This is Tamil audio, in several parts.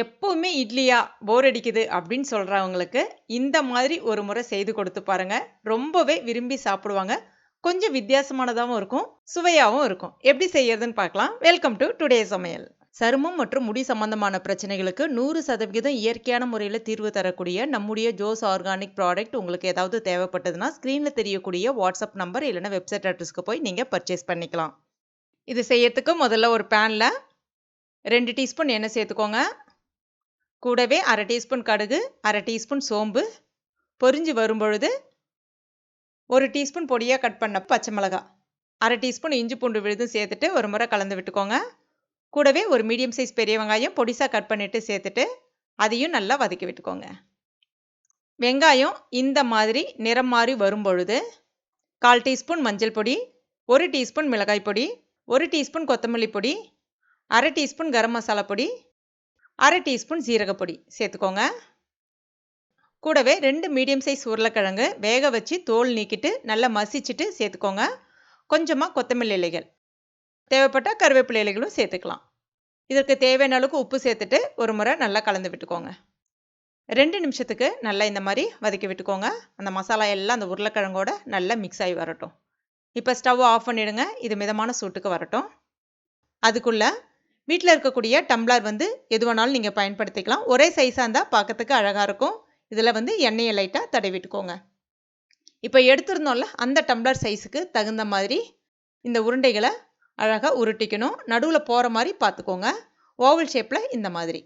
எப்போவுமே இட்லியா போர் அடிக்குது அப்படின்னு சொல்கிறவங்களுக்கு இந்த மாதிரி ஒரு முறை செய்து கொடுத்து பாருங்க. ரொம்பவே விரும்பி சாப்பிடுவாங்க. கொஞ்சம் வித்தியாசமானதாகவும் இருக்கும் சுவையாகவும் இருக்கும். எப்படி செய்யறதுன்னு பார்க்கலாம். வெல்கம் டு டுடே சமையல். சருமம் மற்றும் முடி சம்பந்தமான பிரச்சனைகளுக்கு நூறு சதவிகிதம் இயற்கையான முறையில் தீர்வு தரக்கூடிய நம்முடைய ஜோஸ் ஆர்கானிக் ப்ராடக்ட் உங்களுக்கு ஏதாவது தேவைப்பட்டதுன்னா ஸ்க்ரீனில் தெரியக்கூடிய வாட்ஸ்அப் நம்பர் இல்லைன்னா வெப்சைட் அட்ரஸ்க்கு போய் நீங்கள் பர்ச்சேஸ் பண்ணிக்கலாம். இது செய்யறதுக்கு முதல்ல ஒரு பேனில் ரெண்டு டீஸ்பூன் எண்ணெய் சேர்த்துக்கோங்க. கூடவே அரை டீஸ்பூன் கடுகு அரை டீஸ்பூன் சோம்பு பொரிஞ்சு வரும்பொழுது ஒரு டீஸ்பூன் பொடியாக கட் பண்ண பச்சை மிளகா அரை டீஸ்பூன் இஞ்சி பூண்டு விழுதும் சேர்த்துட்டு ஒரு முறை கலந்து விட்டுக்கோங்க. கூடவே ஒரு மீடியம் சைஸ் பெரிய வெங்காயம் பொடிசாக கட் பண்ணிவிட்டு சேர்த்துட்டு அதையும் நல்லா வதக்கி விட்டுக்கோங்க. வெங்காயம் இந்த மாதிரி நிறம் மாறி வரும்பொழுது கால் டீஸ்பூன் மஞ்சள் பொடி ஒரு டீஸ்பூன் மிளகாய் பொடி ஒரு டீஸ்பூன் கொத்தமல்லி பொடி அரை டீஸ்பூன் கரம் மசாலா பொடி அரை டீஸ்பூன் ஜீரகப்பொடி சேர்த்துக்கோங்க. கூடவே ரெண்டு மீடியம் சைஸ் உருளைக்கிழங்கு வேக வச்சு தோல் நீக்கிட்டு நல்லா மசிச்சுட்டு சேர்த்துக்கோங்க. கொஞ்சமாக கொத்தமல்லி இலைகள். தேவைப்பட்ட கருவேப்பிலை இலைகளும் சேர்த்துக்கலாம். இதற்கு தேவையான அளவுக்கு உப்பு சேர்த்துட்டு ஒரு முறை நல்லா கலந்து விட்டுக்கோங்க. ரெண்டு நிமிஷத்துக்கு நல்லா இந்த மாதிரி வதக்கி விட்டுக்கோங்க. அந்த மசாலா எல்லாம் அந்த உருளைக்கிழங்கோட நல்லா மிக்ஸ் ஆகி வரட்டும். இப்போ ஸ்டவ் ஆஃப் பண்ணிவிடுங்க இது மிதமான சூட்டுக்கு வரட்டும். அதுக்குள்ளே வீட்டில் இருக்கக்கூடிய டம்ளர் வந்து எது வேணாலும் நீங்கள் பயன்படுத்திக்கலாம். ஒரே சைஸாக இருந்தால் பார்க்கறதுக்கு அழகாக இருக்கும். இதில் வந்து எண்ணெயை லைட்டாக தடவிட்டுக்கோங்க. இப்போ எடுத்திருந்தோம்ல அந்த டம்ளர் சைஸுக்கு தகுந்த மாதிரி இந்த உருண்டைகளை அழகாக உருட்டிக்கணும். நடுவில் போகிற மாதிரி பார்த்துக்கோங்க ஓவல் ஷேப்பில் இந்த மாதிரி.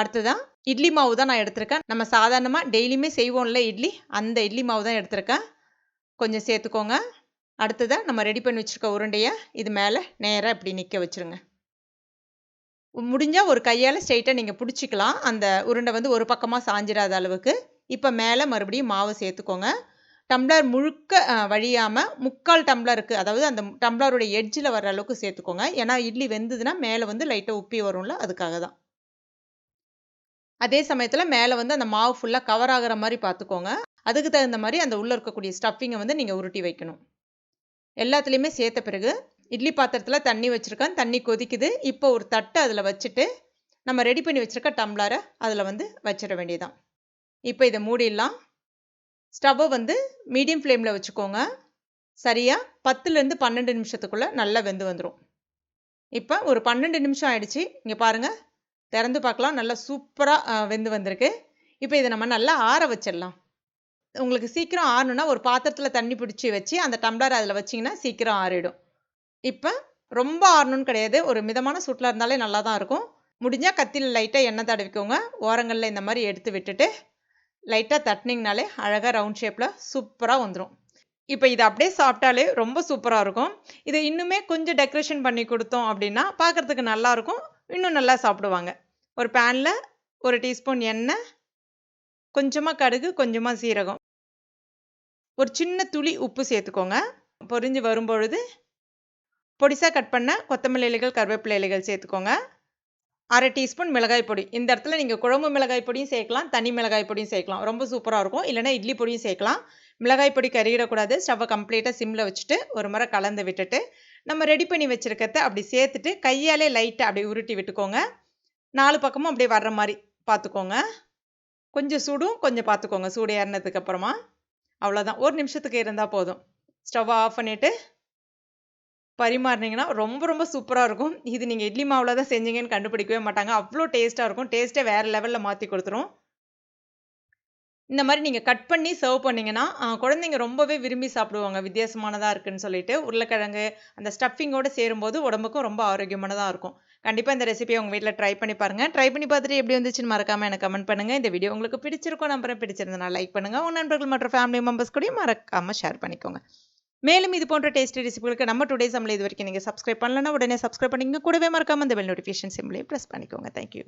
அடுத்ததான் இட்லி மாவு தான் நான் எடுத்திருக்கேன். நம்ம சாதாரணமாக டெய்லியுமே செய்வோம்ல இட்லி. அந்த இட்லி மாவு தான் எடுத்திருக்கேன். கொஞ்சம் சேர்த்துக்கோங்க. அடுத்ததாக நம்ம ரெடி பண்ணி வச்சுருக்க உருண்டையை இது மேலே நேராக இப்படி நிற்க வச்சுருங்க. முடிஞ்சால் ஒரு கையால் ஸ்ட்ரெயிட்டாக நீங்கள் பிடிச்சிக்கலாம். அந்த உருண்டை வந்து ஒரு பக்கமாக சாஞ்சிடாத அளவுக்கு. இப்போ மேலே மறுபடியும் மாவு சேர்த்துக்கோங்க. டம்ளர் முழுக்க வழியாமல் முக்கால் டம்ளருக்கு அதாவது அந்த டம்ளருடைய எட்ஜில் வர அளவுக்கு சேர்த்துக்கோங்க. ஏன்னா இட்லி வெந்ததுன்னா மேலே வந்து லைட்டாக உப்பி வரும்ல அதுக்காக தான். அதே சமயத்தில் மேலே வந்து அந்த மாவு ஃபுல்லாக கவர் ஆகிற மாதிரி பார்த்துக்கோங்க. அதுக்கு தகுந்த மாதிரி அந்த உள்ளே இருக்கக்கூடிய ஸ்டஃபிங்கை வந்து நீங்கள் உருட்டி வைக்கணும். எல்லாத்துலேயுமே சேர்த்த பிறகு இட்லி பாத்திரத்தில் தண்ணி வச்சுருக்கேன். தண்ணி கொதிக்குது. இப்போ ஒரு தட்டை அதில் வச்சுட்டு நம்ம ரெடி பண்ணி வச்சுருக்க டம்ளரை அதில் வந்து வச்சிட வேண்டியதான் இப்போ இதை மூடிடலாம். ஸ்டவ்வை வந்து மீடியம் ஃப்ளேமில் வச்சுக்கோங்க. சரியாக பத்துலேருந்து பன்னெண்டு நிமிஷத்துக்குள்ளே நல்லா வெந்து வந்துடும் இப்போ ஒரு பன்னெண்டு நிமிஷம் ஆயிடுச்சு. இங்கே பாருங்கள் திறந்து பார்க்கலாம். நல்லா சூப்பராக வெந்து வந்திருக்கு. இப்போ இதை நம்ம நல்லா ஆற வச்சிடலாம். உங்களுக்கு சீக்கிரம் ஆறணுன்னா ஒரு பாத்திரத்தில் தண்ணி பிடிச்சி வச்சு அந்த டம்ளர் அதில் வச்சிங்கன்னா சீக்கிரம் ஆறிடும். இப்போ ரொம்ப ஆறணும்னு கிடையாது. ஒரு மிதமான சூட்டில் இருந்தாலே நல்லா தான் இருக்கும். முடிஞ்சால் கத்தியில் லைட்டாக எண்ணெய் தடவிக்கோங்க. ஓரங்களில் இந்த மாதிரி எடுத்து விட்டுட்டு லைட்டாக தட்டினீங்கனாலே அழகாக ரவுண்ட் ஷேப்பில் சூப்பராக வந்துடும் இப்போ இதை அப்படியே சாப்பிட்டாலே ரொம்ப சூப்பராக இருக்கும். இதை இன்னுமே கொஞ்சம் டெக்கரேஷன் பண்ணி கொடுத்தோம் அப்படின்னா பார்க்குறதுக்கு நல்லாயிருக்கும் இன்னும் நல்லா சாப்பிடுவாங்க. ஒரு பேனில் ஒரு டீஸ்பூன் எண்ணெய் கொஞ்சமாக கடுகு கொஞ்சமாக சீரகம். ஒரு சின்ன துளி உப்பு சேர்த்துக்கோங்க. பொரிஞ்சு வரும்பொழுது பொடிசாக கட் பண்ண கொத்தமல்லி இலைகள் கருவேப்பிலை இலைகள் சேர்த்துக்கோங்க. அரை டீஸ்பூன் மிளகாய் பொடி. இந்த இடத்துல நீங்கள் குழம்பு மிளகாய் பொடியும் சேர்க்கலாம் தனி மிளகாய் பொடியும் சேர்க்கலாம். ரொம்ப சூப்பராக இருக்கும். இல்லைனா இட்லி பொடியும் சேர்க்கலாம். மிளகாய் பொடி கறியிடக்கூடாது ஸ்டவ்வை கம்ப்ளீட்டாக சிம்மில் வச்சுட்டு ஒரு முறை கலந்து விட்டுட்டு நம்ம ரெடி பண்ணி வச்சுருக்கிறத அப்படி சேர்த்துட்டு கையாலே லைட்டாக அப்படி உருட்டி விட்டுக்கோங்க. நாலு பக்கமும் அப்படியே வர்ற மாதிரி பார்த்துக்கோங்க. கொஞ்சம் சூடும் கொஞ்சம் பார்த்துக்கோங்க. சூடு ஏறினதுக்கு அப்புறமா. அவ்வளோதான் ஒரு நிமிஷத்துக்கு இருந்தால் போதும். ஸ்டவ்வை ஆஃப் பண்ணிவிட்டு பரிமாறினீங்கன்னா ரொம்ப ரொம்ப சூப்பராக இருக்கும். இது நீங்கள் இட்லி மாவில் தான் செஞ்சீங்கன்னு கண்டுபிடிக்கவே மாட்டாங்க. அவ்வளோ டேஸ்ட்டாக இருக்கும். டேஸ்ட்டே வேறு லெவலில் மாற்றி கொடுத்துரும். இந்த மாதிரி நீங்கள் கட் பண்ணி சர்வ் பண்ணிங்கன்னா குழந்தைங்க ரொம்பவே விரும்பி சாப்பிடுவாங்க. வித்தியாசமானதாக இருக்குன்னு சொல்லிட்டு உருளைக்கிழங்கு அந்த ஸ்டஃபிங்கோடு சேரும்போது உடம்புக்கும் ரொம்ப ஆரோக்கியமானதாக இருக்கும். கண்டிப்பாக இந்த ரெசிபியை உங்கள் வீட்டில் ட்ரை பண்ணி பாருங்கள் ட்ரை பண்ணி பார்த்துட்டு எப்படி வந்துச்சுன்னு மறக்காமல் எனக்கு கமெண்ட் பண்ணுங்கள் இந்த வீடியோ உங்களுக்கு பிடிச்சிருக்கோம் நம்பரை பிடிச்சிருந்தனா லைக் பண்ணுங்கள் உங்கள் நண்பர்கள் மற்றும் ஃபேமிலி மெம்பர்ஸ் கூட மறக்காமல் ஷேர் பண்ணிக்கோங்க. மேலும் இது போன்ற டேஸ்டி ரெசிபிகளுக்கு நம்ம டுடே சம்பளம் இது வரைக்கும் நீங்கள் சப்ஸ்கிரைப் பண்ணலன்னா உடனே சப்ஸ்கிரைப் பண்ணிங்க கூடவே மறக்காமல் இந்த பெல் நோட்டிஃபிகேஷன் சிம்லேயே ப்ரெஸ் பண்ணிக்கோங்க. Thank you